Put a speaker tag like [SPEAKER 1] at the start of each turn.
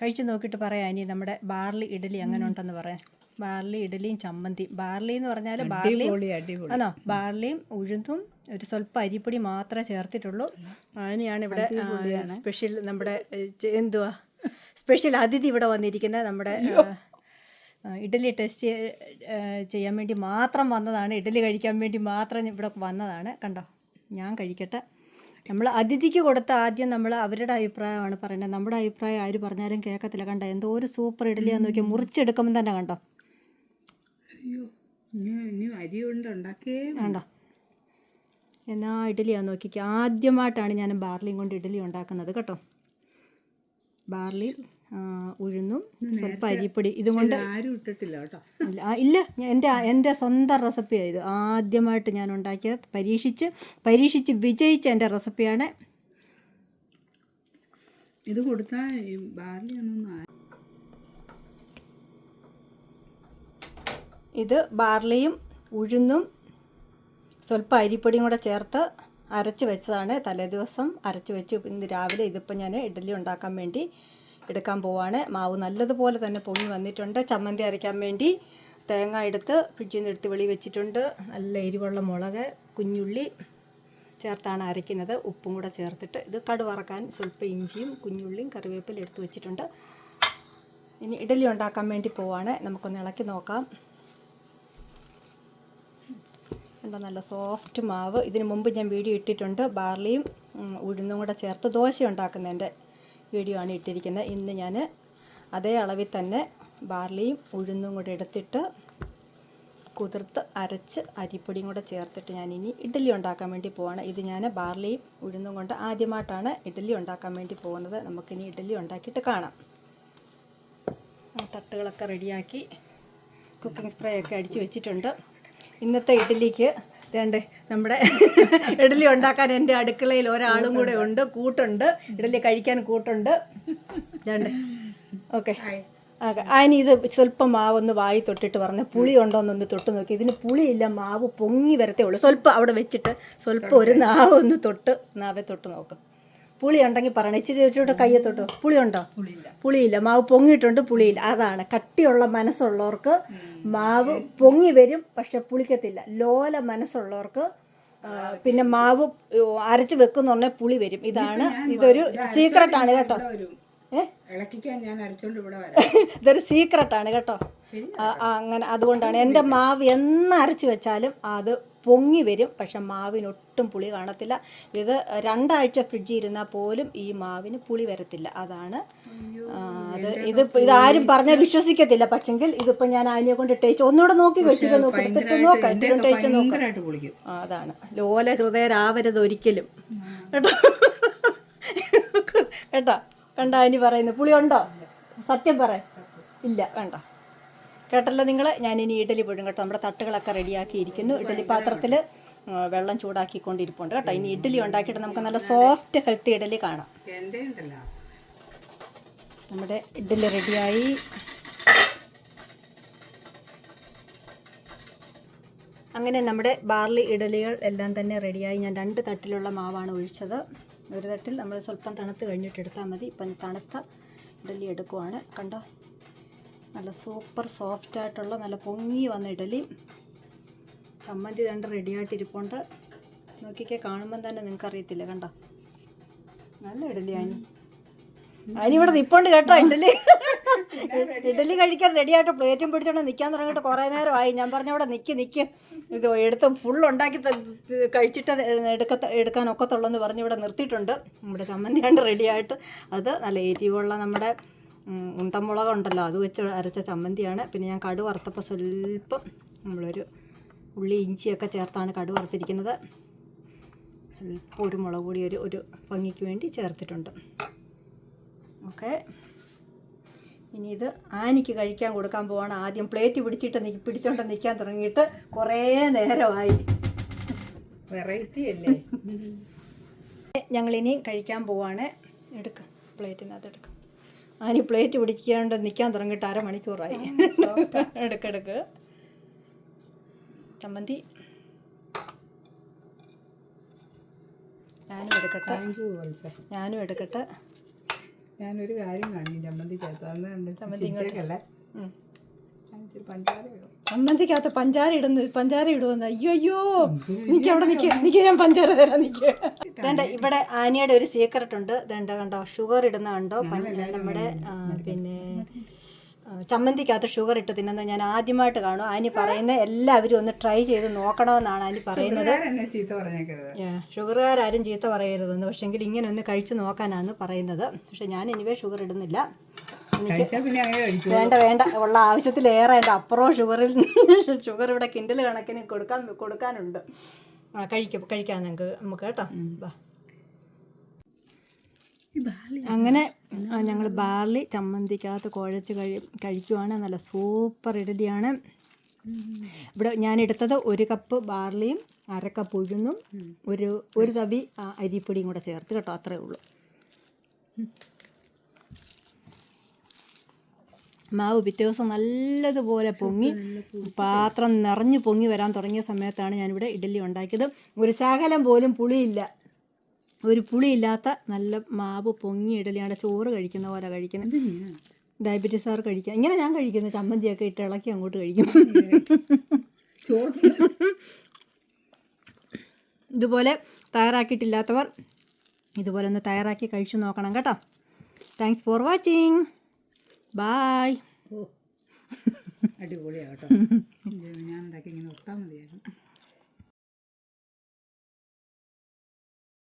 [SPEAKER 1] കഴിച്ച് നോക്കിയിട്ട് പറയാം ഇനി നമ്മുടെ ബാർലി ഇഡലി അങ്ങനെ ഉണ്ടെന്ന് പറയാം. ബാർലി ഇഡലിയും ചമ്മന്തി ബാർലി എന്ന് പറഞ്ഞാൽ ബാർലി ആണോ? ബാർലിയും ഉഴുന്നും ഒരു സ്വല്പം അരിപ്പൊടി മാത്രമേ ചേർത്തിട്ടുള്ളൂ. അതിനെയാണ് ഇവിടെ സ്പെഷ്യൽ നമ്മുടെ എന്തുവാ? സ്പെഷ്യൽ അതിഥി ഇവിടെ വന്നിരിക്കുന്നത് നമ്മുടെ ഇഡലി ടെസ്റ്റ് ചെയ്യാൻ വേണ്ടി മാത്രം വന്നതാണ്. ഇഡലി കഴിക്കാൻ വേണ്ടി മാത്രം ഇവിടെ വന്നതാണ്. കണ്ടോ? ഞാൻ കഴിക്കട്ടെ. നമ്മൾ അതിഥിക്ക് കൊടുത്ത ആദ്യം നമ്മൾ അവരുടെ അഭിപ്രായമാണ് പറയുന്നത്. നമ്മുടെ അഭിപ്രായം ആര് പറഞ്ഞാലും കേൾക്കത്തില്ല. കണ്ടോ? എന്തോ ഒരു സൂപ്പർ ഇഡലിയാന്ന് നോക്കിയാൽ മുറിച്ചെടുക്കുമ്പോൾ തന്നെ കണ്ടോ?
[SPEAKER 2] കൊണ്ട്
[SPEAKER 1] എന്നാ ഇഡലിയാന്ന് നോക്കിക്കുക ആദ്യമായിട്ടാണ് ഞാൻ ബാർലിയും കൊണ്ട് ഇഡലി ഉണ്ടാക്കുന്നത്. കേട്ടോ? ബാർലി ഉഴുന്നും സ്വല്പം അരിപ്പൊടി ഇതും കൊണ്ട്
[SPEAKER 2] ആരും ഇട്ടിട്ടില്ല കേട്ടോ.
[SPEAKER 1] ഇല്ല. എന്റെ എന്റെ എന്റെ എന്റെ സ്വന്തം റെസിപ്പിയാണ് ഇത്. ആദ്യമായിട്ട് ഞാൻ ഉണ്ടാക്കിയ പരീക്ഷിച്ച് പരീക്ഷിച്ച് വിജയിച്ച എന്റെ റെസിപ്പിയാണ്
[SPEAKER 2] ഇത് കൊടുത്താൽ ബാർലി ഒന്നും
[SPEAKER 1] ഇത് ബാർലിയും ഉഴുന്നും സ്വല്പം അരിപ്പൊടിയും കൂടെ ചേർത്ത് അരച്ച് വെച്ചതാണ് തലേദിവസം. അരച്ച് വെച്ചു. ഇന്ന് രാവിലെ ഇതിപ്പോൾ ഞാൻ ഇഡ്ഡലി ഉണ്ടാക്കാൻ വേണ്ടി എടുക്കാൻ പോവാണ്. മാവ് നല്ലതുപോലെ തന്നെ പൊങ്ങി വന്നിട്ടുണ്ട്. ചമ്മന്തി അരയ്ക്കാൻ വേണ്ടി തേങ്ങ എടുത്ത് ഫ്രിഡ്ജിൽ നിന്ന് എടുത്ത് വെളി വെച്ചിട്ടുണ്ട്. നല്ല എരിവുള്ള മുളക് കുഞ്ഞുള്ളി ചേർത്താണ് അരയ്ക്കുന്നത്. ഉപ്പും കൂടെ ചേർത്തിട്ട് ഇത് കടുവറക്കാൻ സ്വല്പം ഇഞ്ചിയും കുഞ്ഞുള്ളിയും കറിവേപ്പിലും എടുത്ത് വെച്ചിട്ടുണ്ട്. ഇനി ഇഡലി ഉണ്ടാക്കാൻ വേണ്ടി പോവാണ്. നമുക്കൊന്ന് ഇളക്കി നോക്കാം. കണ്ടോ നല്ല സോഫ്റ്റ് മാവ്. ഇതിന് മുമ്പ് ഞാൻ വീഡിയോ ഇട്ടിട്ടുണ്ട്. ബാർലിയും ഉഴുന്നും കൂടെ ചേർത്ത് ദോശ ഉണ്ടാക്കുന്നതിന്റെ വീഡിയോ ആണ് ഇട്ടിരിക്കുന്നത്. ഇന്ന് ഞാൻ അതേ അളവിൽ തന്നെ ബാർലിയും ഉഴുന്നും കൂടെ എടുത്തിട്ട് കുതിർത്ത് അരച്ച് അരിപ്പൊടിയും കൂടെ ചേർത്തിട്ട് ഞാൻ ഇനി ഇഡ്ഡലി ഉണ്ടാക്കാൻ വേണ്ടി പോവാണ്. ഇത് ഞാൻ ബാർലിയും ഉഴുന്നും കൊണ്ട് ആദ്യമായിട്ടാണ് ഇഡ്ഡലി ഉണ്ടാക്കാൻ വേണ്ടി പോകുന്നത്. നമുക്കിനി ഇഡ്ഡലി ഉണ്ടാക്കിയിട്ട് കാണാം. തട്ടുകളൊക്കെ റെഡിയാക്കി കുക്കിംഗ് സ്പ്രേ ഒക്കെ അടിച്ച് വെച്ചിട്ടുണ്ട്. ഇന്നത്തെ ഇഡ്ഡലിക്ക് വേണ്ട നമ്മുടെ ഇഡലി ഉണ്ടാക്കാൻ എന്റെ അടുക്കളയിൽ ഒരാളും കൂടെ ഉണ്ട് കൂട്ടുണ്ട്. ഇഡലി കഴിക്കാൻ കൂട്ടുണ്ട്. അതേണ്ടേ ഓക്കെ. അതിന് ഇത് സ്വല്പം മാവൊന്ന് വായി തൊട്ടിട്ട് പറഞ്ഞു പുളി ഉണ്ടോന്നൊന്ന് തൊട്ട് നോക്കി. ഇതിന് പുളിയില്ല മാവ് പൊങ്ങി വരത്തേ ഉള്ളൂ. സ്വല്പം അവിടെ വെച്ചിട്ട് സ്വല്പം ഒരു നാവ് ഒന്ന് തൊട്ട് നാവെ തൊട്ട് നോക്ക്. പുളി ഉണ്ടെങ്കിൽ പറയണം. ഇച്ചിരി ഇച്ചിരി കയ്യത്തോട്ടോ? പുളിയുണ്ടോ? പുളിയില്ല. മാവ് പൊങ്ങിയിട്ടുണ്ട് പുളിയില്ല. അതാണ്. കട്ടിയുള്ള മനസ്സുള്ളവർക്ക് മാവ് പൊങ്ങി വരും പക്ഷെ പുളിക്കത്തില്ല. ലോല മനസ്സുള്ളവർക്ക് പിന്നെ മാവ് അരച്ച് വെക്കുന്ന വെക്കുന്നുണ്ടെ പുളി വരും. ഇതാണ് ഇതൊരു സീക്രട്ടാണ് കേട്ടോ.
[SPEAKER 2] ഇതൊരു സീക്രട്ട്
[SPEAKER 1] ആണ് സീക്രട്ടാണ് കേട്ടോ. അങ്ങനെ അതുകൊണ്ടാണ് എന്റെ മാവ് എന്ന് അരച്ച് വെച്ചാലും അത് പൊങ്ങി വരും പക്ഷെ മാവിനൊട്ടും പുളി കാണത്തില്ല. ഇത് രണ്ടാഴ്ച ഫ്രിഡ്ജിൽ ഇരുന്നാൽ പോലും ഈ മാവിന് പുളി വരത്തില്ല. അതാണ് അത് ഇത് ഇതാരും പറഞ്ഞാൽ വിശ്വസിക്കത്തില്ല. പക്ഷെങ്കിൽ ഇതിപ്പോൾ ഞാൻ അതിനെ കൊണ്ട് ടേസ്റ്റ് ഒന്നുകൂടെ നോക്കി വെച്ചിട്ട് നോക്കി എടുത്തിട്ട് നോക്കാം ടേസ്റ്റ് നോക്കാം. അതാണ്. ലോല ഹൃദയരാവരുത് ഒരിക്കലും. കേട്ടോ കേട്ടോ? കണ്ട? അതിന് പറയുന്നു പുളി ഉണ്ടോ? സത്യം പറ. ഇല്ല വേണ്ട കേട്ടല്ലോ നിങ്ങൾ ഞാൻ ഇനി ഇഡലി പോടും കേട്ടോ നമ്മുടെ തട്ടുകളൊക്കെ റെഡിയാക്കിയിരിക്കുന്നു ഇഡലി പാത്രത്തിൽ വെള്ളം ചൂടാക്കിക്കൊണ്ടിരിപ്പുണ്ട് കേട്ടോ. ഇനി ഇഡ്ഡലി ഉണ്ടാക്കിയിട്ട് നമുക്ക് നല്ല സോഫ്റ്റ് ഹെൽത്തി ഇഡ്ഡലി കാണാം. നമ്മുടെ ഇഡ്ഡലി റെഡിയായി അങ്ങനെ നമ്മുടെ ബാർലി ഇഡലികൾ എല്ലാം തന്നെ റെഡിയായി ഞാൻ രണ്ട് തട്ടിലുള്ള മാവാണ് ഒഴിച്ചത്. ഒരു തട്ടിൽ നമ്മൾ സ്വല്പം തണുത്ത് കഴിഞ്ഞിട്ട് എടുത്താൽ മതി. ഇപ്പം തണുത്ത ഇഡലി എടുക്കുവാണ്. കണ്ടോ? നല്ല സൂപ്പർ സോഫ്റ്റായിട്ടുള്ള നല്ല പൊങ്ങി വന്ന ഇഡലി ചമ്മന്തി രണ്ട് റെഡിയായിട്ടിരിപ്പുണ്ട് നോക്കിക്കേ കാണുമ്പം തന്നെ നിങ്ങൾക്ക് അറിയത്തില്ല കണ്ടോ? നല്ല ഇഡലി ഇഡലിയാണ് അതിനിവിടെ നിപ്പുണ്ട് കേട്ടോ ഇഡലി. ഇഡലി കഴിക്കാൻ റെഡിയായിട്ട് പ്ലേറ്റും പിടിച്ചോണ്ട് നിൽക്കാൻ തുടങ്ങിയിട്ട് കുറേ നേരമായി. ഞാൻ പറഞ്ഞ അവിടെ നിൽക്കി നിൽക്കി ഇത് എടുത്തും ഫുൾ ഉണ്ടാക്കി കഴിച്ചിട്ട് എടുക്ക എടുക്കാൻ ഒക്കത്തുള്ളൂ പറഞ്ഞ് ഇവിടെ നിർത്തിയിട്ടുണ്ട്. നമ്മുടെ ചമ്മന്തി കണ്ട് റെഡിയായിട്ട് അത് നല്ല എരിവുള്ള നമ്മുടെ ഉണ്ടമുളകുണ്ടല്ലോ അത് വെച്ച് അരച്ച ചമ്മന്തിയാണ്. പിന്നെ ഞാൻ കടു വറുത്തപ്പോൾ സ്വല്പം നമ്മളൊരു ഉള്ളി ഇഞ്ചിയൊക്കെ ചേർത്താണ് കടു വറുത്തിരിക്കുന്നത്. അല്പം ഒരു മുളക് പൊടി ഒരു ഒരു ഭംഗിക്ക് വേണ്ടി ചേർത്തിട്ടുണ്ട്. ഓക്കെ. ഇനി ഇത് ആനിക്ക് കഴിക്കാൻ കൊടുക്കാൻ പോവാണ്. ആദ്യം പ്ലേറ്റ് പിടിച്ചിട്ട് നി പിടിച്ചോണ്ട് നിൽക്കാൻ തുടങ്ങിയിട്ട് കുറേ നേരമായി.
[SPEAKER 2] വെറൈറ്റി അല്ലേ?
[SPEAKER 1] ഞങ്ങളിനി കഴിക്കാൻ പോവാണ്. എടുക്ക പ്ലേറ്റിനകത്ത് എടുക്ക. ആനി പ്ലേറ്റ് പിടിക്കാണ്ട് നിൽക്കാൻ തുടങ്ങിയിട്ട് അരമണിക്കൂറായി. എടുക്കെടുക്ക് ചമ്മന്തി. ഞാനും എടുക്കട്ടെ.
[SPEAKER 2] താങ്ക് യു വത്സ
[SPEAKER 1] ഞാനും എടുക്കട്ടെ.
[SPEAKER 2] ഞാനൊരു കാര്യം കാണി ചമ്മന്തി ഇടും.
[SPEAKER 1] ചമ്മന്തിക്കകത്ത് പഞ്ചാര ഇടുന്നു പഞ്ചാര ഇടുവെന്ന്. അയ്യോ അയ്യോ. നിക്ക് അവിടെ നിക്ക്. നിക്ക് ഞാൻ പഞ്ചാര തരാം നിക്ക്. വേണ്ട ഇവിടെ ആനിയുടെ ഒരു സീക്രട്ട് ഉണ്ട്. വേണ്ട കണ്ടോ? ഷുഗർ ഇടുന്ന കണ്ടോ? നമ്മുടെ പിന്നെ ചമ്മന്തിക്കകത്ത് ഷുഗർ ഇട്ട് തിന്നുന്നത് ഞാൻ ആദ്യമായിട്ട് കാണും. ആനി പറയുന്ന എല്ലാവരും ഒന്ന് ട്രൈ ചെയ്ത് നോക്കണമെന്നാണ് ആനി പറയുന്നത്. ഷുഗറുകാരും ചീത്ത പറയരുതെന്ന്. പക്ഷെങ്കിൽ ഇങ്ങനെ ഒന്ന് കഴിച്ചു നോക്കാനാണ് പറയുന്നത്. പക്ഷെ ഞാൻ എനിവേ ഷുഗർ ഇടുന്നില്ല. വേണ്ട വേണ്ട. ഉള്ള ആവശ്യത്തിലേറെ എന്റെ അപ്പുറം ഷുഗറിൽ ഷുഗർ ഇവിടെ കിൻഡൽ കണക്കിന് കൊടുക്കാൻ കൊടുക്കാനുണ്ട്. കഴിക്കാം കഴിക്കാം നമുക്ക് നമുക്ക് കേട്ടോ. വാ അങ്ങനെ ഞങ്ങൾ ബാർലി ചമ്മന്തിക്കകത്ത് കുഴച്ച് കഴി കഴിക്കുവാണ്. നല്ല സൂപ്പർ ഇഡലിയാണ്. ഇവിടെ ഞാൻ എടുത്തത് ഒരു കപ്പ് ബാർലിയും അരക്കപ്പ് കപ്പ് ഉഴുന്നും ഒരു ഒരു തവി അരിപ്പൊടിയും കൂടെ ചേർത്ത് കേട്ടോ അത്രേ ഉള്ളൂ. മാവ് പിറ്റേ ദിവസം നല്ലതുപോലെ പൊങ്ങി പാത്രം നിറഞ്ഞു പൊങ്ങി വരാൻ തുടങ്ങിയ സമയത്താണ് ഞാനിവിടെ ഇഡലി ഉണ്ടാക്കിയത്. ഒരു ശകലം പോലും പുളിയില്ല. ഒരു പുളിയില്ലാത്ത നല്ല മാവ് പൊങ്ങി ഇഡലിയാണ് ചോറ് കഴിക്കുന്ന പോലെ കഴിക്കുന്നത് ഡയബറ്റീസ് ആർ കഴിക്കുക ഇങ്ങനെ ഞാൻ കഴിക്കുന്നത് ചമ്മന്തിയൊക്കെ ഇട്ട് ഇളക്കി അങ്ങോട്ട് കഴിക്കും.
[SPEAKER 2] ചോറ്
[SPEAKER 1] ഇതുപോലെ തയ്യാറാക്കിയിട്ടില്ലാത്തവർ ഇതുപോലെ ഒന്ന് തയ്യാറാക്കി കഴിച്ചു നോക്കണം കേട്ടോ. താങ്ക്സ് ഫോർ വാച്ചിങ് ബായ്
[SPEAKER 2] അടിപൊളിയാട്ടോ ഞാൻ ഉണ്ടാക്കി ഇങ്ങനെ ഒത്താൽ മതിയായിരുന്നു.